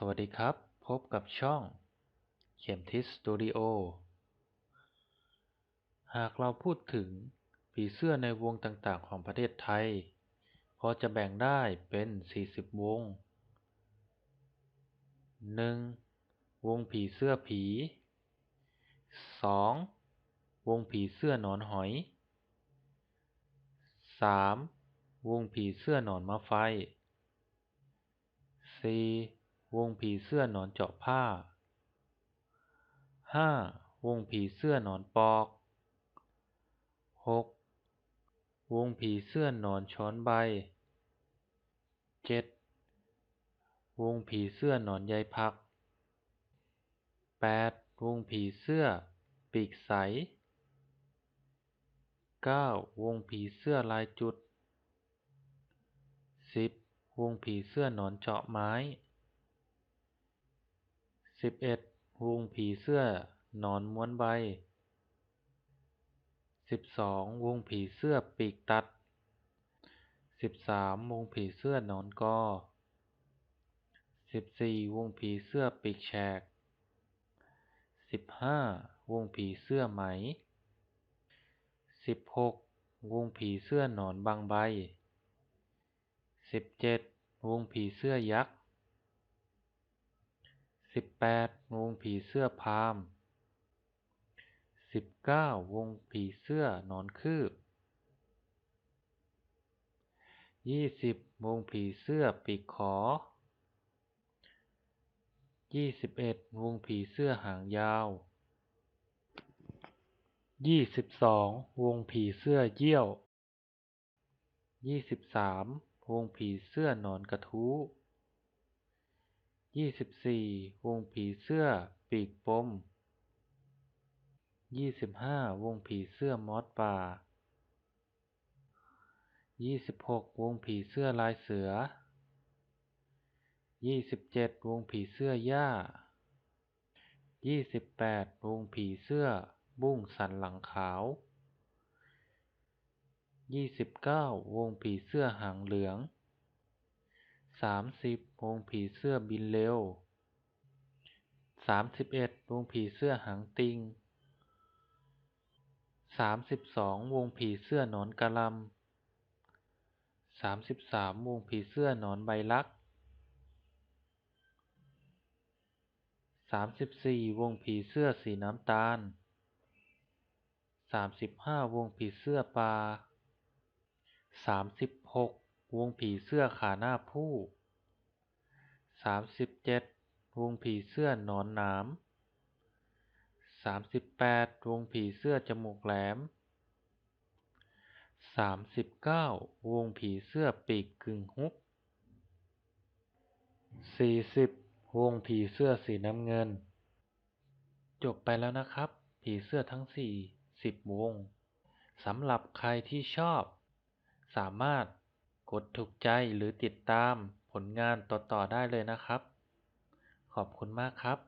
สวัสดีครับ พบกับช่อง เข็มทิศสตูดิโอ หากเราพูดถึงผีเสื้อในวงต่างๆ ของประเทศไทย พอจะแบ่งได้เป็น 40 วง 1. วงผีเสื้อผี 2. วงผีเสื้อหนอนหอย 3. วงผีเสื้อหนอนมะไฟ 4. วงผีเสื้อหนอนเจาะผ้า 5. วงผีเสื้อหนอนปอก 6. วงผีเสื้อหนอนช้อนใบ 7. วงผีเสื้อหนอนใยผัก 8. วงผีเสื้อปีกใส 9. วงผีเสื้อลายจุด 10. วงผีเสื้อหนอนเจาะไม้ 11. วงผีเสื้อหนอนม้วนใบ 12. วงผีเสื้อปีกตัด 13. วงผีเสื้อหนอนกอ 14. วงผีเสื้อปีกแฉก 15. วงผีเสื้อไหม 16. วงผีเสื้อหนอนบางใบ 17. วงผีเสื้อยักษ์ 18. วงผีเสื้อพาม 19. วงผีเสื้อหนอนคืบ 20. วงผีเสื้อปีกขอ 21. วงผีเสื้อหางยาว 22. วงผีเสื้อเยี่ยว 23. วงผีเสื้อหนอนกระทู้ 24. วงผีเสื้อปีกปม 25. วงผีเสื้อมอสป่า 26. วงผีเสื้อลายเสือ 27. วงผีเสื้อย่า 28. วงผีเสื้อบุ้งสันหลังขาว 29. วงผีเสื้อหางเหลือง 30. วงผีเสื้อบินเร็ว 31. วงผีเสื้อหางติง 32. วงผีเสื้อหนอนกะลำ 33. วงผีเสื้อหนอนใบลัก 34. วงผีเสื้อสีน้ำตาล 35. วงผีเสื้อปลา 36. วงผีเสื้อขาหน้าผู้ 37. วงผีเสื้อหนอนหนาม 38. วงผีเสื้อจมูกแหลม 39. วงผีเสื้อปีกกึ่งฮุก 40. วงผีเสื้อสีน้ำเงิน จบไปแล้วนะครับ ผีเสื้อทั้ง40วงสำหรับใครที่ชอบ สามารถ กดถูกใจหรือติดตามผลงานต่อๆได้เลยนะครับ ขอบคุณมากครับ